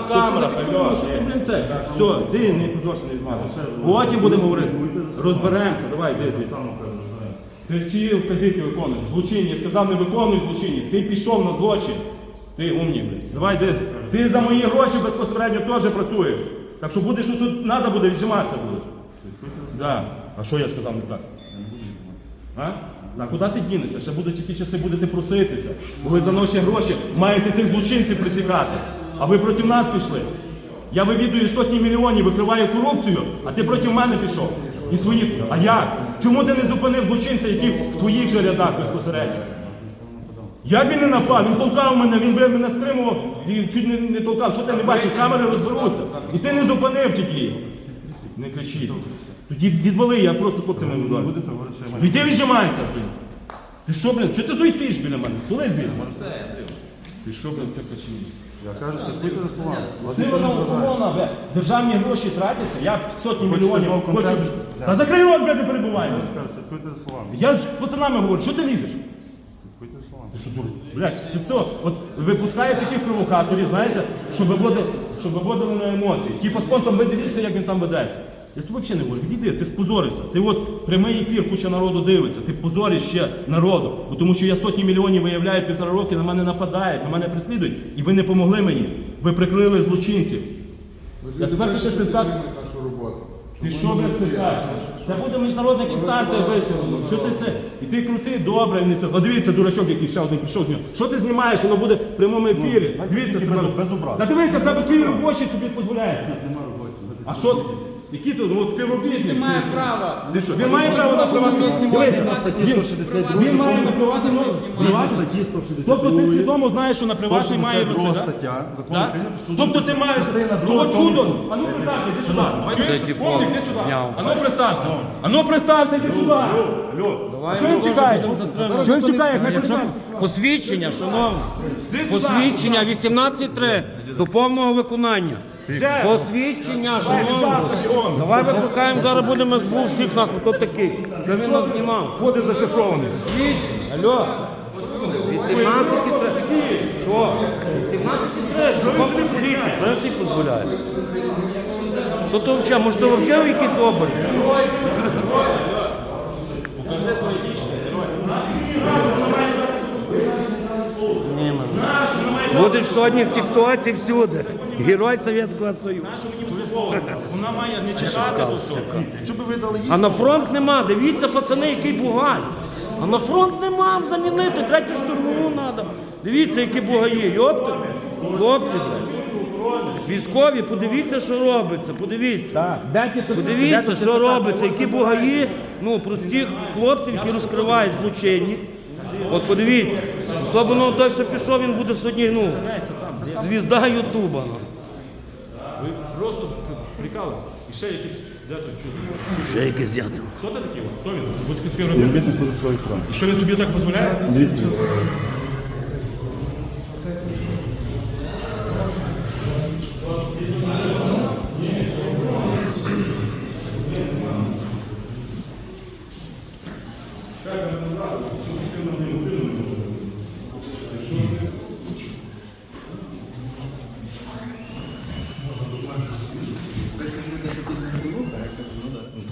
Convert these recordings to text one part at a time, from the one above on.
на камерах. алло, що ти, блін, це. Все, ти не позорся, не відмазуйся. Потім будемо говорити. Розберемося, давай, йди звідси. Ти чиї вказівки виконуєш? Злочинні. Я сказав, не виконуй злочинні. Ти пішов на злочин. Ти умній, блядь. Давай йди. звідси. Ти за мої гроші безпосередньо теж працюєш. Так що будеш, тут треба буде віджиматися буде. Да. А що я сказав не так? А? А куди ти дінешся? Ще будуть які часи будете проситися. Бо ви за наші гроші маєте тих злочинців присікати. А ви проти нас пішли. Я вивідую сотні мільйонів, викриваю корупцію, а ти проти мене пішов. І своїх. А як? Чому ти не зупинив злочинця, які в твоїх же рядах безпосередньо? Як він не напав? Він толкав мене, він бля, мене стримував і чуть не, не толкав. Що ти не бачив? Камери розберуться. І ти не зупинив тільки. Не кричи. Тоді відвали, я просто з хлопцями не маю. Іди віджимайся, блін. Ти що, блін? Чого ти тут стоїш біля мене? Сули звідси. Ти що, блін, це кричиш? Я кажу, це. Вас Це вона охорона, бля. Державні гроші тратяться, я сотні Хочете мільйонів знову хочу. Та закрий рот, бля, не перебувай. Я скажу, слідкуйте за словами. Я з пацанами говорю, що ти лізеш? Слідкуйте за словами. Ти що, дур? Блядь, ти що? От випускає таких провокаторів, знаєте, щоб виводили, щоб виводили на емоції. Типа спонтом ви дивіться, як він там ведеться. Я з тобою взагалі не говорю, відійди, ти спозорився. Ти от прямий ефір, куча народу дивиться, ти позориш ще народу. Бо тому що я сотні мільйонів виявляю півтора роки, на мене нападають, на мене переслідують, і ви не помогли мені. Ви прикрили злочинців. Я тепер нашу роботу. Ти що, блядь, це кажеш? Це буде міжнародна інстанція висвітлена. Що ти це? І ти крутий, добре, і не це. О, дивіться, дурачок, який ще один пішов з нього. Що ти знімаєш? Воно буде в прямому ефірі. Дивіться, себе. Та дивися, в тебе твій робочий собі дозволяє. А що? Які тут? Ну, от співробітник. Він має право. Ти що? Він має право на приватний Дивися, він, він має на приватний номер. статті 162. Тобто ти свідомо знаєш, що на приватний має бути, 162 так? стаття Закону Да? України про суд. Тобто ти маєш Частина того чудо. А ну представся, іди сюди. Чуєш? диплом іди сюди. А ну представся. А ну представся, іди сюди. Алло, Що він тікає? Що він тікає? Хай посвідчення, шановні, Іди сюди. посвідчення 18.3 до повного виконання. Посвідчення, шановні. Давай викликаємо, зараз будемо СБУ всіх нахуй, хто такий. Що він нас знімав? Ходить зашифрований. Посвідчення, алло. 18.3. Що? 18.3. Закон про поліцію, що він всіх дозволяє? То то взагалі, може то взагалі якийсь man. Будеш сьогодні в Тіктоці всюди. Герой Совєтського Союзу. Вона має не чекати до. Щоб ви дали. А на фронт нема. Дивіться, пацани, який бугай. А на фронт нема замінити, третю штурмову треба. Дивіться, які бугаї. Йопти. Хлопці. Військові, подивіться, що робиться. Подивіться. Подивіться, що робиться, які бугаї, ну, простих хлопців, які розкривають злочинність. От подивіться. Особливо той, що пішов, він буде сьогодні, ну, звізда Ютуба. Ну. Ви просто прикалуєтесь. І ще якісь дядько чудо. Ще якийсь дятел. Хто ти такий? от? Хто він? Будь такий співробітник. Співробітник буде своїх сам. І що він тобі так дозволяє? Дивіться.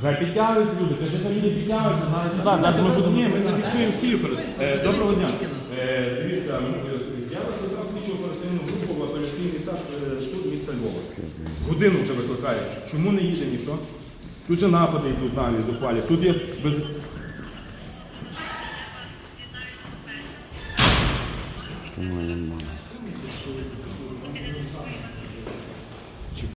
Хай підтягують люди, кажи, хай люди підтягуються, знають сюди. Зараз ми будемо. Ні, ми зафіксуємо в Київ. Е, Доброго дня. Е, Дивіться, е, я вас якраз слідчу оперативну групу в апеляційний сад, е, суд міста Львова. Годину вже викликають. Чому не їде ніхто? Тут же напади йдуть далі, зухвалі. Тут є без.